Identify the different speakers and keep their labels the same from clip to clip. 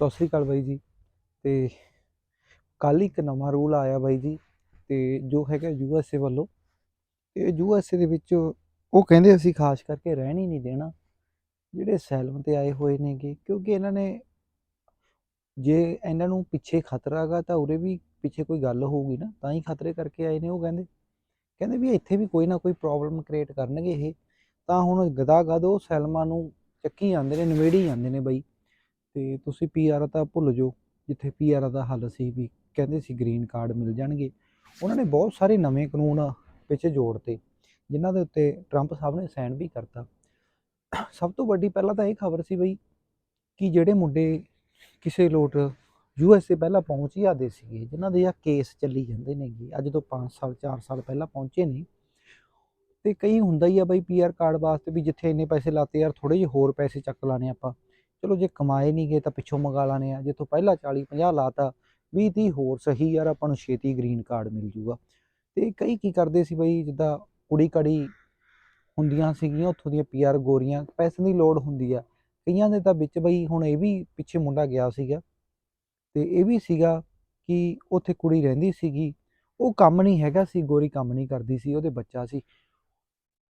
Speaker 1: ਸਤਿ ਸ੍ਰੀ ਅਕਾਲ ਬਾਈ ਜੀ। ਤੇ ਕੱਲ ਇੱਕ ਨਵਾਂ ਰੂਲ ਆਇਆ ਬਾਈ ਜੀ, ਤੇ ਜੋ ਹੈਗਾ ਯੂ ਐੱਸ ਏ ਵੱਲੋਂ। ਇਹ ਏ ਦੇ ਵਿੱਚ ਉਹ ਕਹਿੰਦੇ ਅਸੀਂ ਖਾਸ ਕਰਕੇ ਰਹਿਣ ਹੀ ਨਹੀਂ ਦੇਣਾ। ਜਿਹੜੇ ਸੈਲਮ ਤੇ ਆਏ ਹੋਏ ਨੇਗੇ, ਕਿਉਂਕਿ ਇਹਨਾਂ ਨੇ ਜੇ ਇਹਨਾਂ ਨੂੰ ਪਿੱਛੇ ਖਤਰਾ ਗਾ ਤਾਂ ਉਰੇ ਵੀ ਪਿੱਛੇ ਕੋਈ ਗੱਲ ਹੋਊਗੀ ਨਾ, ਤਾਂ ਹੀ ਖਤਰੇ ਕਰਕੇ ਆਏ ਨੇ ਉਹ ਕਹਿੰਦੇ। ਕਹਿੰਦੇ ਵੀ ਇੱਥੇ ਵੀ ਕੋਈ ਨਾ ਕੋਈ ਪ੍ਰੋਬਲਮ ਕ੍ਰੀਏਟ ਕਰਨਗੇ ਇਹ। ਤਾਂ ਹੁਣ ਗਦਾ ਗਦ ਉਹ ਸੈਲਮਾਂ ਨੂੰ ਚੱਕੀ ਜਾਂਦੇ ਨੇ, ਨਵੇੜੀ ਜਾਂਦੇ ਨੇ ਬਾਈ। ਤੇ ਤੁਸੀਂ ਪੀਆਰ ਤਾਂ ਭੁੱਲ ਜਾਓ, ਜਿੱਥੇ ਪੀਆਰ ਦਾ ਹੱਲ ਸੀ ਵੀ ਕਹਿੰਦੇ ਸੀ ਗ੍ਰੀਨ ਕਾਰਡ ਮਿਲ ਜਾਣਗੇ। ਉਹਨਾਂ ਨੇ ਬਹੁਤ ਸਾਰੇ ਨਵੇਂ ਕਾਨੂੰਨ ਵਿੱਚ ਜੋੜਤੇ, ਜਿਨ੍ਹਾਂ ਦੇ ਉੱਤੇ ਟਰੰਪ ਸਾਹਿਬ ਨੇ ਸਾਈਨ ਵੀ ਕਰਤਾ। ਸਭ ਤੋਂ ਵੱਡੀ ਪਹਿਲਾਂ ਤਾਂ ਇਹ ਖਬਰ ਸੀ ਬਈ ਕਿ ਜਿਹੜੇ ਮੁੰਡੇ ਕਿਸੇ ਲੋਟ ਯੂਐਸਏ ਪਹਿਲਾਂ ਪਹੁੰਚ ਹੀ ਆਦੇ ਸੀਗੇ, ਜਿਨ੍ਹਾਂ ਦੇ ਆ ਕੇਸ ਚੱਲੀ ਜਾਂਦੇ ਨੇਗੇ, ਅੱਜ ਤੋਂ 5 ਸਾਲ 4 ਸਾਲ ਪਹਿਲਾਂ ਪਹੁੰਚੇ ਨੇ। ਤੇ ਕਈ ਹੁੰਦਾ ਹੀ ਆ ਬਈ ਪੀਆਰ ਕਾਰਡ ਵਾਸਤੇ ਵੀ ਜਿੱਥੇ ਇੰਨੇ ਪੈਸੇ ਲਾਤੇ ਯਾਰ ਥੋੜੇ ਜਿਹੇ ਹੋਰ ਪੈਸੇ ਚੱਕ ਲਾਣੇ ਆਪਾਂ। ਚਲੋ ਜੇ ਕਮਾਏ ਨਹੀਂ ਗਏ ਤਾਂ ਪਿੱਛੋਂ ਮੰਗਾ ਲਾਣੇ ਆ। ਜਿੱਥੋਂ ਪਹਿਲਾਂ 40 50 ਲਾਤਾ 20 30 ਹੋਰ ਸਹੀ ਯਾਰ, ਆਪਾਂ ਨੂੰ ਛੇਤੀ ਗ੍ਰੀਨ ਕਾਰਡ ਮਿਲ ਜੂਗਾ। ਤੇ ਕਈ ਕੀ ਕਰਦੇ ਸੀ ਬਈ, ਜਿੱਦਾਂ ਕੁੜੀ ਕੜੀ ਹੁੰਦੀਆਂ ਸੀਗੀਆਂ, ਉੱਥੋਂ ਦੀਆਂ ਪੀਆਰ ਗੋਰੀਆਂ ਪੈਸੇ ਦੀ ਲੋੜ ਹੁੰਦੀ ਆ। ਕਈਆਂ ਦੇ ਤਾਂ ਵਿੱਚ ਬਈ ਹੁਣ ਇਹ ਵੀ ਪਿੱਛੇ ਮੁੰਡਾ ਗਿਆ ਸੀਗਾ ਤੇ ਇਹ ਵੀ ਸੀਗਾ ਕਿ ਉੱਥੇ ਕੁੜੀ ਰਹਿੰਦੀ ਸੀਗੀ। ਉਹ ਕੰਮ ਨਹੀਂ ਹੈਗਾ ਸੀ, ਗੋਰੀ ਕੰਮ ਨਹੀਂ ਕਰਦੀ ਸੀ, ਉਹਦੇ ਬੱਚਾ ਸੀ।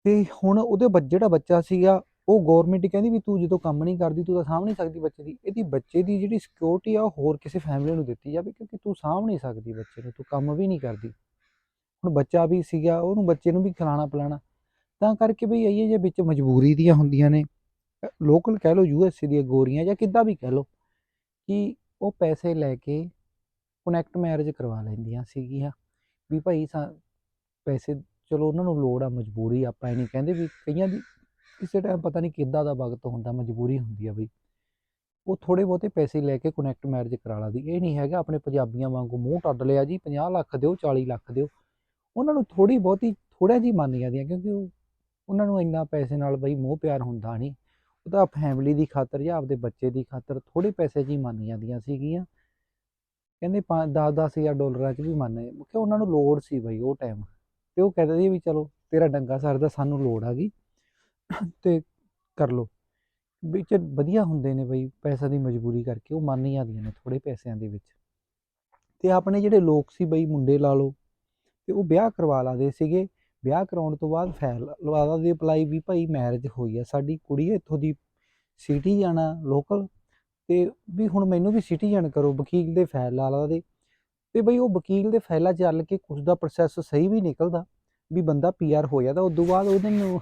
Speaker 1: ਤੇ ਹੁਣ ਉਹਦੇ ਬੱਚ- ਜਿਹੜਾ ਬੱਚਾ ਸੀਗਾ ਉਹ ਗਵਰਨਮੈਂਟ ਕਹਿੰਦੀ ਵੀ ਤੂੰ ਜਦੋਂ ਕੰਮ ਨਹੀਂ ਕਰਦੀ, ਤੂੰ ਤਾਂ ਸਾਂਭ ਨਹੀਂ ਸਕਦੀ ਬੱਚੇ ਦੀ। ਇਹਦੀ ਬੱਚੇ ਦੀ ਜਿਹੜੀ ਸਿਕਿਉਰਿਟੀ ਆ, ਉਹ ਹੋਰ ਕਿਸੇ ਫੈਮਿਲੀ ਨੂੰ ਦਿੱਤੀ ਜਾਵੇ ਕਿਉਂਕਿ ਤੂੰ ਸਾਂਭ ਨਹੀਂ ਸਕਦੀ ਬੱਚੇ ਨੂੰ, ਤੂੰ ਕੰਮ ਵੀ ਨਹੀਂ ਕਰਦੀ। ਹੁਣ ਬੱਚਾ ਵੀ ਸੀਗਾ, ਉਹਨੂੰ ਬੱਚੇ ਨੂੰ ਵੀ ਖਿਲਾਣਾ ਪਿਲਾਣਾ। ਤਾਂ ਕਰਕੇ ਬਈ ਇਹ ਜੇ ਵਿੱਚ ਮਜਬੂਰੀ ਦੀਆਂ ਹੁੰਦੀਆਂ ਨੇ। ਲੋਕਲ ਕਹਿ ਲਓ ਯੂਐਸਏ ਦੀਆਂ ਗੋਰੀਆਂ ਜਾਂ ਕਿੱਦਾਂ ਵੀ ਕਹਿ ਲਓ ਕਿ ਉਹ ਪੈਸੇ ਲੈ ਕੇ ਕਨੈਕਟ ਮੈਰਿਜ ਕਰਵਾ ਲੈਂਦੀਆਂ ਸੀਗੀਆਂ। ਵੀ ਭਾਈ ਸਾ, ਪੈਸੇ, ਚਲੋ ਉਹਨਾਂ ਨੂੰ ਲੋੜ ਆ ਮਜਬੂਰੀ, ਆਪਾਂ ਇਹ ਨਹੀਂ ਕਹਿੰਦੇ ਵੀ ਕਈਆਂ ਦੀ ਕਿਸੇ ਟਾਈਮ ਪਤਾ ਨਹੀਂ ਕਿੱਦਾਂ ਦਾ ਵਕਤ ਹੁੰਦਾ, ਮਜਬੂਰੀ ਹੁੰਦੀ ਆ ਬਈ। ਉਹ ਥੋੜੇ ਬਹੁਤੇ ਪੈਸੇ ਲੈ ਕੇ ਕਨੈਕਟ ਮੈਰਿਜ ਕਰਾ ਲਾ ਦੀ। ਇਹ ਨਹੀਂ ਹੈਗਾ ਆਪਣੇ ਪੰਜਾਬੀਆਂ ਵਾਂਗੂ ਮੂੰਹ ਟੱਡ ਲਿਆ ਜੀ 50 ਲੱਖ ਦਿਓ 40 ਲੱਖ ਦਿਓ। ਉਹਨਾਂ ਨੂੰ ਥੋੜੀ ਬਹੁਤੀ ਥੋੜਾ ਜੀ ਮੰਨ ਜਾਂਦੀਆਂ ਕਿਉਂਕਿ ਉਹ, ਉਹਨਾਂ ਨੂੰ ਇੰਨਾ ਪੈਸੇ ਨਾਲ ਬਈ ਮੋਹ ਪਿਆਰ ਹੁੰਦਾ ਨਹੀਂ ਉਹ ਤਾਂ ਫੈਮਿਲੀ ਦੀ ਖਾਤਰ ਜਾਂ ਆਪਦੇ ਬੱਚੇ ਦੀ ਖਾਤਰ ਥੋੜੇ ਪੈਸੇ 'ਚ ਹੀ ਮੰਨ ਜਾਂਦੀਆਂ ਸੀਗੀਆਂ। ਕਹਿੰਦੇ 10-10 ਹਜ਼ਾਰ ਡਾਲਰਾਂ 'ਚ ਵੀ ਮੰਨੇ ਕਿ ਉਹਨਾਂ ਨੂੰ ਲੋੜ ਸੀ ਬਈ ਉਹ ਟਾਈਮ ਤੇ ਉਹ ਕਹਿੰਦੇ ਸੀ ਵੀ ਚਲੋ ਤੇਰਾ ਡੰਗਾ ਸਰਦਾ, ਸਾਨੂੰ ਲੋੜ ਆ ਗਈ। ਤੇ ਕਰ ਲੋ ਵਿੱਚ ਵਧੀਆ ਹੁੰਦੇ ਨੇ ਬਈ ਪੈਸਾ ਦੀ ਮਜਬੂਰੀ ਕਰਕੇ, ਉਹ ਮੰਨ ਹੀ ਜਾਂਦੀਆਂ ਨੇ ਥੋੜੇ ਪੈਸਿਆਂ ਦੇ ਵਿੱਚ। ਤੇ ਆਪਣੇ ਜਿਹੜੇ ਲੋਕ ਸੀ ਬਈ ਮੁੰਡੇ ਲਾ ਲਓ, ਤੇ ਉਹ ਵਿਆਹ ਕਰਵਾ ਲਾਦੇ ਸੀਗੇ। ਵਿਆਹ ਕਰਾਉਣ ਤੋਂ ਬਾਅਦ ਫੈਲ ਲਵਾਦਾ ਦੀ ਅਪਲਾਈ ਵੀ ਭਾਈ ਮੈਰਿਜ ਹੋਈ ਆ। ਸਾਡੀ ਕੁੜੀ ਇੱਥੋਂ ਦੀ ਸਿਟੀ ਜਾਣਾ ਲੋਕਲ ਤੇ ਵੀ ਹੁਣ ਮੈਨੂੰ ਵੀ ਸਿਟੀ ਜਾਣ ਕਰੋ, ਵਕੀਲ ਦੇ ਫੈਲ ਲਾ ਲਾ ਦੇ ਤੇ ਬਈ ਉਹ ਵਕੀਲ ਦੇ ਫੈਲਾ ਚੱਲ ਕੇ ਕੁਝ ਦਾ ਪ੍ਰੋਸੈਸ ਸਹੀ ਵੀ ਨਿਕਲਦਾ, ਵੀ ਬੰਦਾ ਪੀਆਰ ਹੋ ਜਾਂਦਾ ਉਸ ਤੋਂ ਬਾਅਦ ਉਹਦੇ ਨੂੰ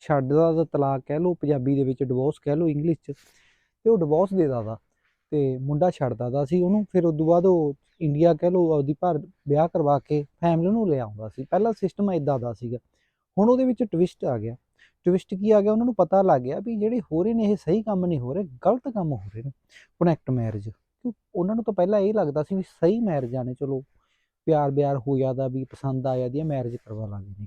Speaker 1: ਛੱਡਦਾ ਦਾ ਤਲਾਕ ਕਹਿ ਲਓ, ਪੰਜਾਬੀ ਦੇ ਵਿੱਚ ਡਿਵੋਰਸ ਕਹਿ ਲਓ ਇੰਗਲਿਸ਼ 'ਚ, ਤੇ ਉਹ ਡਿਵੋਰਸ ਦੇ ਦਿੰਦਾ ਤੇ ਮੁੰਡਾ ਛੱਡਦਾ ਦਾ ਸੀ ਉਹਨੂੰ, ਫਿਰ ਉਸ ਤੋਂ ਬਾਅਦ ਉਹ ਇੰਡੀਆ ਕਹਿ ਲਓ ਉਹਦੀ ਭਰ, ਵਿਆਹ ਕਰਵਾ ਕੇ ਫੈਮਿਲੀ ਨੂੰ ਲੈ ਆਉਂਦਾ ਸੀ। ਪਹਿਲਾ ਸਿਸਟਮ ਇਦਾਂ ਦਾ ਸੀਗਾ। ਹੁਣ ਉਹਦੇ ਵਿੱਚ ਟਵਿਸਟ ਆ ਗਿਆ। ਟਵਿਸਟ ਕੀ ਆ ਗਿਆ? ਉਹਨਾਂ ਨੂੰ ਪਤਾ ਲੱਗ ਗਿਆ ਵੀ ਜਿਹੜੇ ਹੋ ਰਹੇ ਨੇ, ਇਹ ਸਹੀ ਕੰਮ ਨਹੀਂ ਹੋ ਰਹੇ, ਗਲਤ ਕੰਮ ਹੋ ਰਹੇ ਨੇ ਕਨੈਕਟ ਮੈਰਿਜ ਕਿਉਂ? ਉਹਨਾਂ ਨੂੰ ਤਾਂ ਪਹਿਲਾਂ ਇਹ ਲੱਗਦਾ ਸੀ ਵੀ ਸਹੀ ਮੈਰਿਜਾਂ ਨੇ, ਚਲੋ ਪਿਆਰ ਬਿਆਰ ਹੋ ਜਾਂਦਾ, ਵੀ ਪਸੰਦ ਆ ਜਾਂਦੀ ਹੈ ਮੈਰਿਜ ਕਰਵਾ ਲਾਂਗੇ। ਨੇ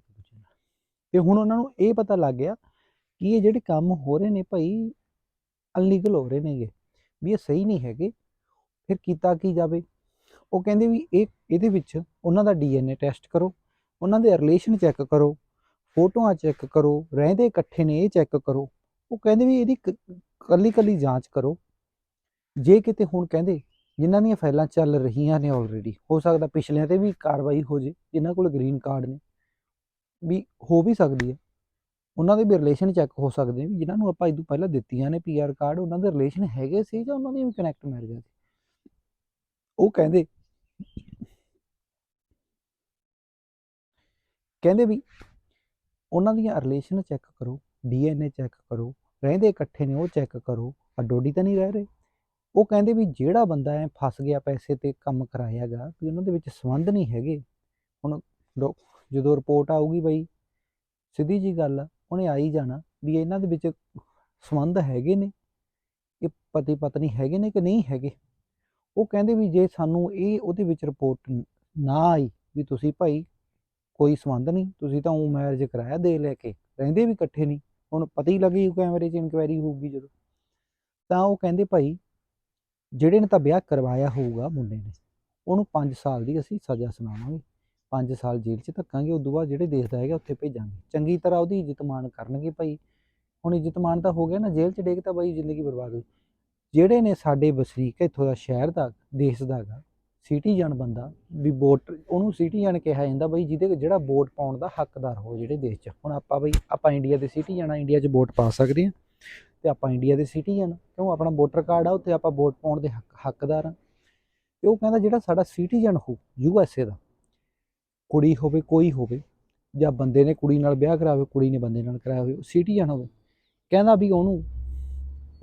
Speaker 1: ਤੇ ਹੁਣ ਉਹਨਾਂ ਨੂੰ ਇਹ ਪਤਾ ਲੱਗ ਗਿਆ ਕਿ ਇਹ ਜਿਹੜੇ ਕੰਮ ਹੋ ਰਹੇ ਨੇ ਭਾਈ ਅਨਲੀਗਲ ਹੋ ਰਹੇ ਨੇਗੇ, ਵੀ ਇਹ ਸਹੀ ਨਹੀਂ ਹੈਗੇ, ਫਿਰ ਕੀਤਾ ਕੀ ਜਾਵੇ? ਉਹ ਕਹਿੰਦੇ ਵੀ ਇਹ, ਇਹਦੇ ਵਿੱਚ ਉਹਨਾਂ ਦਾ ਡੀਐਨਏ ਟੈਸਟ ਕਰੋ, ਉਹਨਾਂ ਦੇ ਰਿਲੇਸ਼ਨ ਚੈੱਕ ਕਰੋ, ਫੋਟੋਆਂ ਚੈੱਕ ਕਰੋ, ਰਹਿੰਦੇ ਇਕੱਠੇ ਨੇ ਇਹ ਚੈੱਕ ਕਰੋ, ਉਹ ਕਹਿੰਦੇ ਵੀ ਇਹਦੀ ਕੱਲੀ ਕੱਲੀ ਜਾਂਚ ਕਰੋ। ਜੇ ਕਿਤੇ ਹੁਣ ਕਹਿੰਦੇ ਜਿਨ੍ਹਾਂ ਦੀਆਂ ਫਾਈਲਾਂ ਚੱਲ ਰਹੀਆਂ ਨੇ ਆਲਰੇਡੀ ਹੋ ਸਕਦਾ ਪਿਛਲਿਆਂ ਤੇ ਵੀ ਕਾਰਵਾਈ ਹੋ ਜੇ, ਜਿਨ੍ਹਾਂ ਕੋਲ ਗ੍ਰੀਨ ਕਾਰਡ ਨੇ। ਵੀ ਹੋ ਵੀ ਸਕਦੀ ਹੈ। ਉਹਨਾਂ ਦੇ ਵੀ ਰਿਲੇਸ਼ਨ ਚੈੱਕ ਹੋ ਸਕਦੇ ਵੀ ਜਿਨ੍ਹਾਂ ਨੂੰ ਆਪਾਂ ਇਦੋਂ ਪਹਿਲਾਂ ਦਿੱਤੀਆਂ ਨੇ ਪੀਆਰ ਕਾਰਡ ਉਹਨਾਂ ਦੇ ਰਿਲੇਸ਼ਨ ਹੈਗੇ ਸੀ ਜਾਂ ਉਹਨਾਂ ਦੀਆਂ ਵੀ ਕਨੈਕਟ ਮੈਰਿਜਾਂ ਸੀ? ਉਹ ਕਹਿੰਦੇ ਕਹਿੰਦੇ ਵੀ ਉਹਨਾਂ ਦੀਆਂ ਰਿਲੇਸ਼ਨ ਚੈੱਕ ਕਰੋ ਡੀਐਨਏ ਚੈੱਕ ਕਰੋ, ਰਹਿੰਦੇ ਇਕੱਠੇ ਨੇ ਉਹ ਚੈੱਕ ਕਰੋ ਅਡੋਡੀ ਤਾਂ ਨਹੀਂ ਰਹਿ ਰਹੇ। ਉਹ ਕਹਿੰਦੇ ਵੀ ਜਿਹੜਾ ਬੰਦਾ ਐ ਫਸ ਗਿਆ ਪੈਸੇ ਤੇ ਕੰਮ ਕਰਾਇਆਗਾ ਵੀ ਉਹਨਾਂ ਦੇ ਵਿੱਚ ਸੰਬੰਧ ਨਹੀਂ ਹੈਗੇ। ਹੁਣ ਜਦੋਂ ਰਿਪੋਰਟ ਆਊਗੀ ਬਈ, ਸਿੱਧੀ ਜੀ ਗੱਲ ਆ, ਉਹਨੇ ਆ ਹੀ ਜਾਣਾ ਵੀ ਇਹਨਾਂ ਦੇ ਵਿੱਚ ਸੰਬੰਧ ਹੈਗੇ ਨੇ, ਇਹ ਪਤੀ ਪਤਨੀ ਹੈਗੇ ਨੇ ਕਿ ਨਹੀਂ ਹੈਗੇ? ਉਹ ਕਹਿੰਦੇ ਵੀ ਜੇ ਸਾਨੂੰ ਇਹ ਉਹਦੇ ਵਿੱਚ ਰਿਪੋਰਟ ਨਾ ਆਈ ਵੀ ਤੁਸੀਂ ਭਾਈ ਕੋਈ ਸੰਬੰਧ ਨਹੀਂ, ਤੁਸੀਂ ਤਾਂ ਉਹ ਮੈਰਿਜ ਕਰਾਇਆ ਦੇ ਲੈ ਕੇ, ਰਹਿੰਦੇ ਵੀ ਇਕੱਠੇ ਨਹੀਂ, ਹੁਣ ਪਤਾ ਹੀ ਲੱਗੀ ਕੈਮਰੇ 'ਚ ਇਨਕੁਆਇਰੀ ਹੋਊਗੀ ਜਦੋਂ। ਤਾਂ ਉਹ ਕਹਿੰਦੇ ਭਾਈ, ਜਿਹੜੇ ਨੇ ਤਾਂ ਵਿਆਹ ਕਰਵਾਇਆ ਹੋਊਗਾ ਮੁੰਡੇ ਨੇ, ਉਹਨੂੰ 5 ਸਾਲ ਦੀ ਅਸੀਂ ਸਜ਼ਾ ਸੁਣਾਵਾਂਗੇ। 5 ਸਾਲ ਜੇਲ੍ਹ 'ਚ ਧੱਕਾਂਗੇ, ਉਦੋਂ ਬਾਅਦ ਜਿਹੜੇ ਦੇਸ਼ ਦਾ ਹੈਗਾ ਉੱਥੇ ਭੇਜਾਂਗੇ। ਚੰਗੀ ਤਰ੍ਹਾਂ ਉਹਦੀ ਇੱਜ਼ਤ ਮਾਣ ਕਰਨਗੇ ਭਾਈ। ਹੁਣ ਇੱਜ਼ਤ ਮਾਣ ਤਾਂ ਹੋ ਗਿਆ ਨਾ, ਜੇਲ੍ਹ 'ਚ ਡੇਗ ਤਾਂ ਬਾਈ ਜ਼ਿੰਦਗੀ ਬਰਬਾਦ ਹੋਈ। ਜਿਹੜੇ ਨੇ ਸਾਡੇ ਵਸਨੀਕ ਇੱਥੋਂ ਦਾ ਸ਼ਹਿਰ ਦਾ, ਦੇਸ਼ ਦਾ ਗਾ, ਸਿਟੀਜ਼ਨ ਬੰਦਾ, ਵੀ ਵੋਟ, ਉਹਨੂੰ ਸਿਟੀਜ਼ਨ ਕਿਹਾ ਜਾਂਦਾ ਬਈ, ਜਿਹਦੇ ਜਿਹੜਾ ਵੋਟ ਪਾਉਣ ਦਾ ਹੱਕਦਾਰ ਹੋ ਜਿਹੜੇ ਦੇਸ਼ 'ਚ। ਹੁਣ ਆਪਾਂ ਬਈ, ਆਪਾਂ ਇੰਡੀਆ ਦੇ ਸਿਟੀਜ਼ਨ ਆ, ਇੰਡੀਆ 'ਚ ਵੋਟ ਪਾ ਸਕਦੇ ਆ। ਤੇ ਆਪਾਂ ਇੰਡੀਆ ਦੇ ਸਿਟੀਜ਼ਨ ਕਿਉਂ? ਆਪਣਾ ਵੋਟਰ ਕਾਰਡ ਆ, ਉੱਥੇ ਆਪਾਂ ਵੋਟ ਪਾਉਣ ਦੇ ਹੱਕ, ਹੱਕਦਾਰ ਆ। ਤੇ ਉਹ ਕਹਿੰਦਾ ਜਿਹੜਾ ਸਾਡਾ ਸਿਟੀਜ਼ਨ ਹੋ ਯੂ ਐਸ ਏ ਦਾ ਕੁੜੀ ਹੋਵੇ, ਕੋਈ ਹੋਵੇ, ਜਾਂ ਬੰਦੇ ਨੇ ਕੁੜੀ ਨਾਲ ਵਿਆਹ ਕਰਾਵੇ, ਕੁੜੀ ਨੇ ਬੰਦੇ ਨਾਲ ਕਰਾਇਆ ਹੋਵੇ, ਉਹ ਸਿਟੀਜ਼ਨ ਹੋਵੇ, ਕਹਿੰਦਾ ਵੀ ਉਹਨੂੰ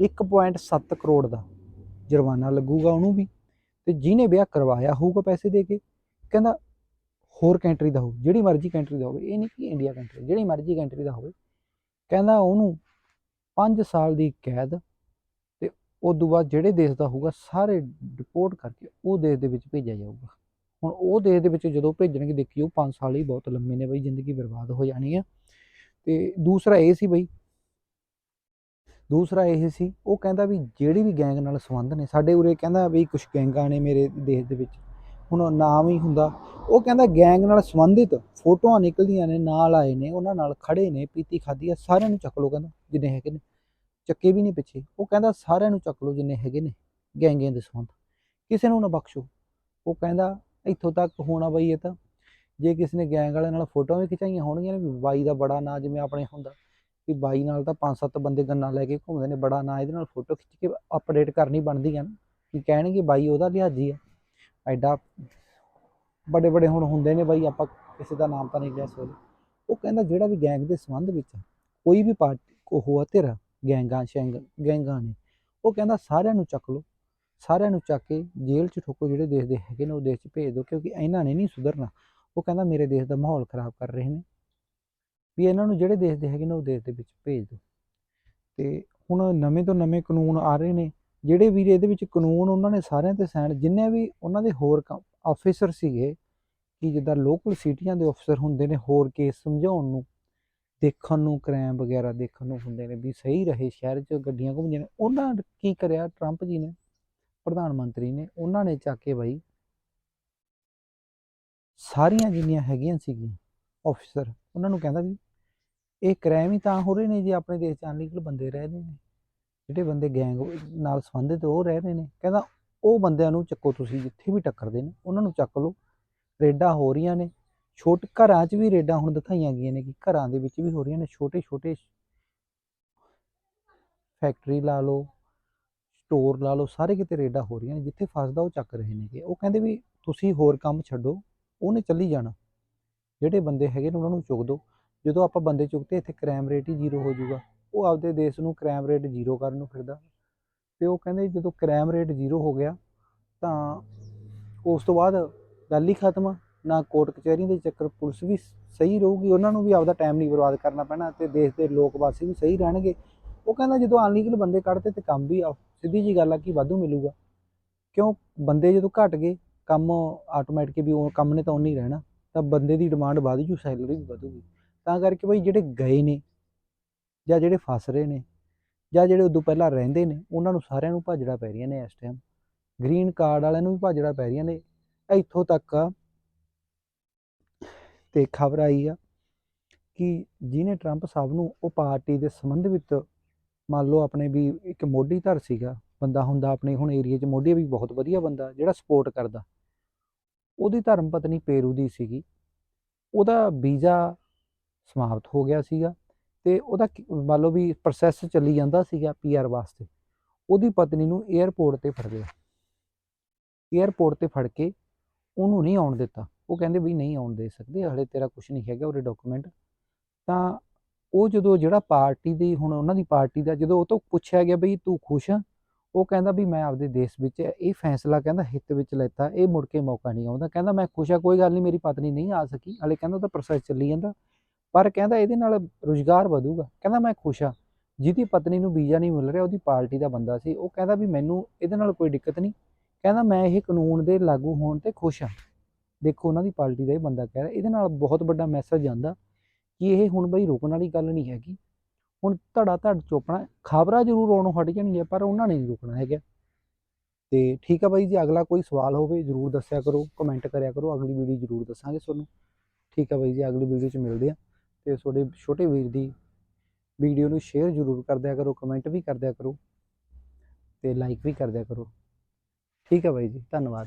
Speaker 1: 1.7 ਕਰੋੜ ਦਾ ਜੁਰਮਾਨਾ ਲੱਗੂਗਾ ਉਹਨੂੰ ਵੀ, ਤੇ ਜਿਹਨੇ ਵਿਆਹ ਕਰਵਾਇਆ ਹੋਊਗਾ ਪੈਸੇ ਦੇ ਕੇ, ਕਹਿੰਦਾ ਹੋਰ ਕੰਟਰੀ ਦਾ ਹੋਊ, ਜਿਹੜੀ ਮਰਜ਼ੀ ਕੰਟਰੀ ਦਾ ਹੋਵੇ, ਇਹ ਨਹੀਂ ਕਿ ਇੰਡੀਆ ਕੰਟਰੀ ਜਿਹੜੀ ਮਰਜ਼ੀ ਕੰਟਰੀ ਦਾ ਹੋਵੇ, ਕਹਿੰਦਾ ਉਹਨੂੰ 5 ਸਾਲ ਦੀ ਕੈਦ ਤੇ ਉਸ ਤੋਂ ਬਾਅਦ ਜਿਹੜੇ ਦੇਸ਼ ਦਾ ਹੋਊਗਾ, ਸਾਰੇ ਡਿਪੋਰਟ ਕਰਕੇ ਉਹ ਦੇਸ਼ ਦੇ ਵਿੱਚ ਭੇਜਿਆ ਜਾਊਗਾ। ਹੁਣ ਉਹ ਦੇਸ਼ ਦੇ ਵਿੱਚ ਜਦੋਂ ਭੇਜਣਗੇ ਦੇਖੀ ਉਹ 5 ਸਾਲ ਹੀ ਬਹੁਤ ਲੰਮੇ ਨੇ ਬਈ, ਜ਼ਿੰਦਗੀ ਬਰਬਾਦ ਹੋ ਜਾਣੀ ਆ। ਤੇ ਦੂਸਰਾ ਇਹ ਸੀ ਬਈ, ਦੂਸਰਾ ਇਹ ਸੀ, ਉਹ ਕਹਿੰਦਾ ਵੀ ਜਿਹੜੀ ਵੀ ਗੈਂਗ ਨਾਲ ਸੰਬੰਧ ਨੇ, ਸਾਡੇ ਉਰੇ ਕਹਿੰਦਾ ਵੀ ਕੁਝ ਗੈਂਗਾਂ ਨੇ ਮੇਰੇ ਦੇਸ਼ ਦੇ ਵਿੱਚ, ਹੁਣ ਨਾਮ ਹੀ ਹੁੰਦਾ। ਉਹ ਕਹਿੰਦਾ ਗੈਂਗ ਨਾਲ ਸੰਬੰਧਿਤ ਫੋਟੋਆਂ ਨਿਕਲਦੀਆਂ ਨੇ, ਨਾਲ ਆਏ ਨੇ, ਉਹਨਾਂ ਨਾਲ ਖੜੇ ਨੇ, ਪੀਤੀ ਖਾਧੀ ਆ, ਸਾਰਿਆਂ ਨੂੰ ਚੱਕ ਲਓ ਕਹਿੰਦਾ, ਜਿੰਨੇ ਹੈਗੇ ਨੇ। ਚੱਕੇ ਵੀ ਨਹੀਂ ਪਿੱਛੇ, ਉਹ ਕਹਿੰਦਾ ਸਾਰਿਆਂ ਨੂੰ ਚੱਕ ਲਓ ਜਿੰਨੇ ਹੈਗੇ ਨੇ, ਗੈਂਗਾਂ ਦੇ ਸੰਬੰਧ, ਕਿਸੇ ਨੂੰ ਨਾ ਬਖਸ਼ੋ। ਉਹ ਕਹਿੰਦਾ ਇੱਥੋਂ ਤੱਕ ਹੋਣਾ ਬਈ ਇਹ ਤਾਂ। ਜੇ ਕਿਸੇ ਨੇ ਗੈਂਗ ਵਾਲਿਆਂ ਨਾਲ ਫੋਟੋਆਂ ਵੀ ਖਿਚਾਈਆਂ ਹੋਣਗੀਆਂ ਨੇ ਵੀ ਬਾਈ ਦਾ ਬੜਾ ਨਾਂ ਜਿਵੇਂ ਆਪਣੇ ਹੁੰਦਾ ਕਿ ਬਾਈ ਨਾਲ ਤਾਂ ਪੰਜ ਸੱਤ ਬੰਦੇ ਗੰਨਾ ਲੈ ਕੇ ਘੁੰਮਦੇ ਨੇ, ਬੜਾ ਨਾਂ ਇਹਦੇ ਨਾਲ ਫੋਟੋ ਖਿੱਚ ਕੇ ਅਪਡੇਟ ਕਰਨੀ ਬਣਦੀ ਆ ਨਾ। ਕਿ ਕਹਿਣਗੇ ਬਾਈ ਉਹਦਾ ਲਿਹਾਜੀ ਆ। ਐਡਾ ਵੱਡੇ ਬੜੇ ਹੁਣ ਹੁੰਦੇ ਨੇ ਬਾਈ, ਆਪਾਂ ਕਿਸੇ ਦਾ ਨਾਮ ਤਾਂ ਨਹੀਂ ਲੈ ਸਕਦੇ। ਉਹ ਕਹਿੰਦਾ ਜਿਹੜਾ ਵੀ ਗੈਂਗ ਦੇ ਸੰਬੰਧ ਵਿੱਚ ਕੋਈ ਵੀ ਪਾਰਟੀ, ਉਹ ਆ ਤੇਰਾ, ਗੈਂਗਾਂ, ਸ਼ੈਂਗ, ਗੈਂਗਾਂ ਨੇ। ਉਹ ਕਹਿੰਦਾ ਸਾਰਿਆਂ ਨੂੰ ਚੱਕ ਲਓ। ਸਾਰਿਆਂ ਨੂੰ ਚੱਕ ਕੇ ਜੇਲ੍ਹ 'ਚ ਠੋਕੋ, ਜਿਹੜੇ ਦੇਸ਼ ਦੇ ਹੈਗੇ ਨੇ ਉਹ ਦੇਸ਼ 'ਚ ਭੇਜ ਦਿਓ, ਕਿਉਂਕਿ ਇਹਨਾਂ ਨੇ ਨਹੀਂ ਸੁਧਰਨਾ। ਉਹ ਕਹਿੰਦਾ ਮੇਰੇ ਦੇਸ਼ ਦਾ ਮਾਹੌਲ ਖਰਾਬ ਕਰ ਰਹੇ ਨੇ। ਵੀ ਇਹਨਾਂ ਨੂੰ ਜਿਹੜੇ ਦੇਸ਼ ਦੇ ਹੈਗੇ ਨੇ ਉਹ ਦੇਸ਼ ਦੇ ਵਿੱਚ ਭੇਜ ਦਿਓ। ਤੇ ਹੁਣ ਨਵੇਂ ਤੋਂ ਨਵੇਂ ਕਾਨੂੰਨ ਆ ਰਹੇ ਨੇ। ਜਿਹੜੇ ਵੀਰ ਇਹਦੇ ਵਿੱਚ ਕਾਨੂੰਨ ਉਹਨਾਂ ਨੇ ਸਾਰਿਆਂ ਤੇ ਸਾਈਨ ਜਿੰਨੇ ਵੀ ਉਹਨਾਂ ਦੇ ਹੋਰ ਆਫੀਸਰ ਸੀਗੇ, ਕਿ ਜਿੱਦਾਂ ਲੋਕਲ ਸਿਟੀਆਂ ਦੇ ਅਫਸਰ ਹੁੰਦੇ ਨੇ, ਹੋਰ ਕੇਸ ਸਮਝਾਉਣ ਨੂੰ, ਦੇਖਣ ਨੂੰ ਕ੍ਰਾਈਮ ਵਗੈਰਾ ਦੇਖਣ ਨੂੰ ਹੁੰਦੇ ਨੇ, ਵੀ ਸਹੀ ਰਹੇ, ਸ਼ਹਿਰ 'ਚ ਗੱਡੀਆਂ ਘੁੰਮਦੀਆਂ ਨੇ, ਉਹਨਾਂ ਕੀ ਕਰਿਆ ਟਰੰਪ ਜੀ ਨੇ? ਪ੍ਰਧਾਨ ਮੰਤਰੀ ਨੇ, ਉਹਨਾਂ ਨੇ ਚੱਕ ਕੇ ਬਾਈ ਸਾਰੀਆਂ ਜਿੰਨੀਆਂ ਹੈਗੀਆਂ ਸੀਗੀਆਂ ਅਫਸਰ ਉਹਨਾਂ ਨੂੰ ਕਹਿੰਦਾ ਵੀ ਇਹ ਕ੍ਰਾਈਮ ਹੀ ਤਾਂ ਹੋ ਰਹੇ ਨੇ ਜੇ, ਆਪਣੇ ਦੇਸ਼ 'ਚ ਅਨਲੀਗਲ ਬੰਦੇ ਰਹਿ ਰਹੇ ਨੇ। ਜਿਹੜੇ ਬੰਦੇ ਗੈਂਗ ਨਾਲ ਸੰਬੰਧਿਤ ਉਹ ਰਹਿ ਰਹੇ ਨੇ। ਕਹਿੰਦਾ ਉਹ ਬੰਦਿਆਂ ਨੂੰ ਚੱਕੋ ਤੁਸੀਂ, ਜਿੱਥੇ ਵੀ ਟੱਕਰਦੇ ਨੇ, ਉਹਨਾਂ ਨੂੰ ਚੱਕ ਲਓ। ਰੇਡਾਂ ਹੋ ਰਹੀਆਂ ਨੇ, ਛੋਟੇ ਘਰਾਂ 'ਚ ਵੀ ਰੇਡਾਂ ਹੁਣ ਦਿਖਾਈਆਂ ਗਈਆਂ ਨੇ ਕਿ ਘਰਾਂ ਦੇ ਵਿੱਚ ਵੀ ਹੋ ਰਹੀਆਂ ਨੇ ਛੋਟੇ ਛੋਟੇ ਫੈਕਟਰੀ ਲਾ ਲਓ ਸਟੋਰ ਲਾ ਲਓ, ਸਾਰੇ ਕਿਤੇ ਰੇਡਾਂ ਹੋ ਰਹੀਆਂ ਨੇ, ਜਿੱਥੇ ਫਸਦਾ ਉਹ ਚੱਕ ਰਹੇ ਨੇਗੇ। ਉਹ ਕਹਿੰਦੇ ਵੀ ਤੁਸੀਂ ਹੋਰ ਕੰਮ ਛੱਡੋ, ਉਹਨੇ ਚੱਲੀ ਜਾਣਾ। ਜਿਹੜੇ ਬੰਦੇ ਹੈਗੇ ਨੇ, ਉਹਨਾਂ ਨੂੰ ਚੁੱਕ ਦਿਓ ਜਦੋਂ ਆਪਾਂ ਬੰਦੇ ਚੁੱਕਦੇ, ਇੱਥੇ ਕ੍ਰਾਈਮ ਰੇਟ ਹੀ ਜ਼ੀਰੋ ਹੋ ਜਾਊਗਾ। ਉਹ ਆਪਦੇ ਦੇਸ਼ ਨੂੰ ਕ੍ਰਾਈਮ ਰੇਟ ਜ਼ੀਰੋ ਕਰਨ ਨੂੰ ਫਿਰਦਾ। ਤੇ ਉਹ ਕਹਿੰਦੇ ਜਦੋਂ ਕ੍ਰਾਈਮ ਰੇਟ ਜ਼ੀਰੋ ਹੋ ਗਿਆ, ਤਾਂ ਉਸ ਤੋਂ ਬਾਅਦ ਗੱਲ ਹੀ ਖਤਮ ਆ। ਨਾ ਕੋਰਟ ਕਚਹਿਰੀਆਂ ਦੇ ਚੱਕਰ, ਪੁਲਿਸ ਵੀ ਸਹੀ ਰਹੂਗੀ। ਉਹਨਾਂ ਨੂੰ ਵੀ ਆਪਦਾ ਟਾਈਮ ਨਹੀਂ ਬਰਬਾਦ ਕਰਨਾ ਪੈਣਾ ਤੇ ਦੇਸ਼ ਦੇ ਲੋਕ ਵਾਸੀ ਵੀ ਸਹੀ ਰਹਿਣਗੇ। ਉਹ ਕਹਿੰਦਾ ਜਦੋਂ ਅਨਲੀਗਲ ਬੰਦੇ ਕੱਢਦੇ ਤੇ ਕੰਮ ਵੀ ਆ ਸਿੱਧੀ ਜੀ ਗੱਲ ਆ ਕਿ ਵਾਧੂ ਮਿਲੂਗਾ। ਕਿਉਂ? ਬੰਦੇ ਜਦੋਂ ਘਟ ਗਏ, ਕੰਮ ਆਟੋਮੈਟਿਕ ਵੀ ਉਹ ਕੰਮ ਨੇ ਤਾਂ ਉਨੀ ਰਹਿਣਾ, ਤਾਂ ਬੰਦੇ ਦੀ ਡਿਮਾਂਡ ਵਧ ਜੂ ਸੈਲਰੀ ਵੀ ਵਧੂਗੀ। ਤਾਂ ਕਰਕੇ ਬਈ ਜਿਹੜੇ ਗਏ ਨੇ, ਜਾਂ ਜਿਹੜੇ ਫਸ ਰਹੇ ਨੇ, ਜਾਂ ਜਿਹੜੇ ਉਦੋਂ ਪਹਿਲਾਂ ਰਹਿੰਦੇ ਨੇ, ਉਹਨਾਂ ਨੂੰ ਸਾਰਿਆਂ ਨੂੰ ਭਾਜੜਾ ਪੈ ਰਹੀਆਂ ਨੇ ਇਸ ਟਾਈਮ ਗ੍ਰੀਨ ਕਾਰਡ ਵਾਲਿਆਂ ਨੂੰ ਵੀ ਭਾਜੜਾ ਪੈ ਰਹੀਆਂ ਨੇ। ਇੱਥੋਂ ਤੱਕ ਆ, ਤੇ ਖਬਰ ਆਈ ਆ ਕਿ ਜਿਹਨੇ ਟਰੰਪ ਸਾਹਿਬ ਨੂੰ ਉਹ ਪਾਰਟੀ ਦੇ ਸੰਬੰਧ ਵਿੱਚ ਮੰਨ ਲਓ ਆਪਣੇ ਵੀ ਇੱਕ ਮੋਢੀ ਧਰ ਸੀਗਾ, ਬੰਦਾ ਹੁੰਦਾ ਆਪਣੇ ਹੁਣ ਏਰੀਆ 'ਚ ਮੋਢੀ ਵੀ ਬਹੁਤ ਵਧੀਆ ਬੰਦਾ, ਜਿਹੜਾ ਸਪੋਰਟ ਕਰਦਾ। ਉਹਦੀ ਧਰਮ ਪਤਨੀ ਪੇਰੂ ਦੀ ਸੀਗੀ। ਉਹਦਾ ਵੀਜ਼ਾ ਸਮਾਪਤ ਹੋ ਗਿਆ ਸੀਗਾ ਤੇ ਉਹਦਾ ਮੰਨ ਲਓ ਵੀ ਪ੍ਰੋਸੈਸ ਚੱਲੀ ਜਾਂਦਾ ਸੀਗਾ ਪੀਆਰ ਵਾਸਤੇ। ਉਹਦੀ ਪਤਨੀ ਨੂੰ 에ਅਰਪੋਰਟ ਤੇ ਫੜ ਲਿਆ। 에ਅਰਪੋਰਟ ਤੇ ਫੜ ਕੇ ਉਹਨੂੰ ਨਹੀਂ ਆਉਣ ਦਿੱਤਾ। ਉਹ ਕਹਿੰਦੇ ਵੀ ਨਹੀਂ ਆਉਣ ਦੇ ਸਕਦੇ, ਹਲੇ ਤੇਰਾ ਕੁਝ ਨਹੀਂ ਹੈਗਾ ਉਹਦੇ ਡਾਕੂਮੈਂਟ ਤਾਂ ਉਹ ਜਦੋਂ ਜਿਹੜਾ ਪਾਰਟੀ ਦੀ ਹੁਣ ਉਹਨਾਂ ਦੀ ਪਾਰਟੀ ਦਾ ਜਦੋਂ ਉਹ ਤੋਂ ਪੁੱਛਿਆ ਗਿਆ ਬਈ ਤੂੰ ਖੁਸ਼ ਆ, ਉਹ ਕਹਿੰਦਾ ਵੀ ਮੈਂ ਆਪਦੇ ਦੇਸ਼ ਵਿੱਚ ਇਹ ਫੈਸਲਾ ਕਹਿੰਦਾ ਹਿੱਤ ਵਿੱਚ ਲੈਤਾ, ਇਹ ਮੁੜ ਕੇ ਮੌਕਾ ਨਹੀਂ ਆਉਂਦਾ। ਕਹਿੰਦਾ ਮੈਂ ਖੁਸ਼ ਆ, ਕੋਈ ਗੱਲ ਨਹੀਂ, ਮੇਰੀ ਪਤਨੀ ਨਹੀਂ ਆ ਸਕੀ। ਹਲੇ ਕਹਿੰਦਾ ਉਹਦਾ ਪ੍ਰੋਸੈਸ ਚੱਲੀ ਜਾਂਦਾ। ਪਰ ਕਹਿੰਦਾ ਇਹਦੇ ਨਾਲ ਰੁਜ਼ਗਾਰ ਵਧੂਗਾ। ਕਹਿੰਦਾ ਮੈਂ ਖੁਸ਼ ਆ, ਜਿਹਦੀ ਪਤਨੀ ਨੂੰ ਵੀਜ਼ਾ ਨਹੀਂ ਮਿਲ ਰਿਹਾ, ਉਹਦੀ ਪਾਰਟੀ ਦਾ ਬੰਦਾ ਸੀ। ਉਹ ਕਹਿੰਦਾ ਵੀ ਮੈਨੂੰ ਇਹਦੇ ਨਾਲ ਕੋਈ ਦਿੱਕਤ ਨਹੀਂ। ਕਹਿੰਦਾ ਮੈਂ ਇਹ ਕਾਨੂੰਨ ਦੇ ਲਾਗੂ ਹੋਣ ਤੇ ਖੁਸ਼ ਆ। ਦੇਖੋ ਉਹਨਾਂ ਦੀ ਪਾਰਟੀ ਦਾ ਇਹ ਬੰਦਾ ਕਹਿ ਰਿਹਾ, ਇਹਦੇ ਨਾਲ ਬਹੁਤ ਵੱਡਾ ਮੈਸੇਜ ਜਾਂਦਾ ਕਿ ਇਹ ਹੁਣ ਬਈ ਰੁਕਣ ਵਾਲੀ ਗੱਲ ਨਹੀਂ ਹੈਗੀ। ਹੁਣ ਧੜਾ ਧੜ ਚੋਪਣਾ, ਖਬਰਾਂ ਜ਼ਰੂਰ ਆਉਣੋਂ ਹਟ ਜਾਣਗੀਆਂ, ਪਰ ਉਹਨਾਂ ਨੇ ਨਹੀਂ ਰੁਕਣਾ ਹੈਗਾ। ਤੇ ਠੀਕ ਆ ਬਾਈ ਜੀ, ਅਗਲਾ ਕੋਈ ਸਵਾਲ ਹੋਵੇ ਜ਼ਰੂਰ ਦੱਸਿਆ ਕਰੋ ਕਮੈਂਟ ਕਰਿਆ ਕਰੋ, ਅਗਲੀ ਵੀਡੀਓ ਜ਼ਰੂਰ ਦੱਸਾਂਗੇ ਤੁਹਾਨੂੰ। ਠੀਕ ਆ ਬਾਈ ਜੀ, ਅਗਲੀ ਵੀਡੀਓ 'ਚ ਮਿਲਦੇ ਆ। ਤੇ ਤੁਹਾਡੇ ਛੋਟੇ ਵੀਰ ਦੀ ਵੀਡੀਓ ਨੂੰ ਸ਼ੇਅਰ ਜ਼ਰੂਰ ਕਰ ਦਿਆ ਕਰੋ ਕਮੈਂਟ ਵੀ ਕਰ ਦਿਆ ਕਰੋ, ਤੇ ਲਾਈਕ ਵੀ ਕਰ ਦਿਆ ਕਰੋ। ਠੀਕ ਆ ਬਾਈ ਜੀ, ਧੰਨਵਾਦ।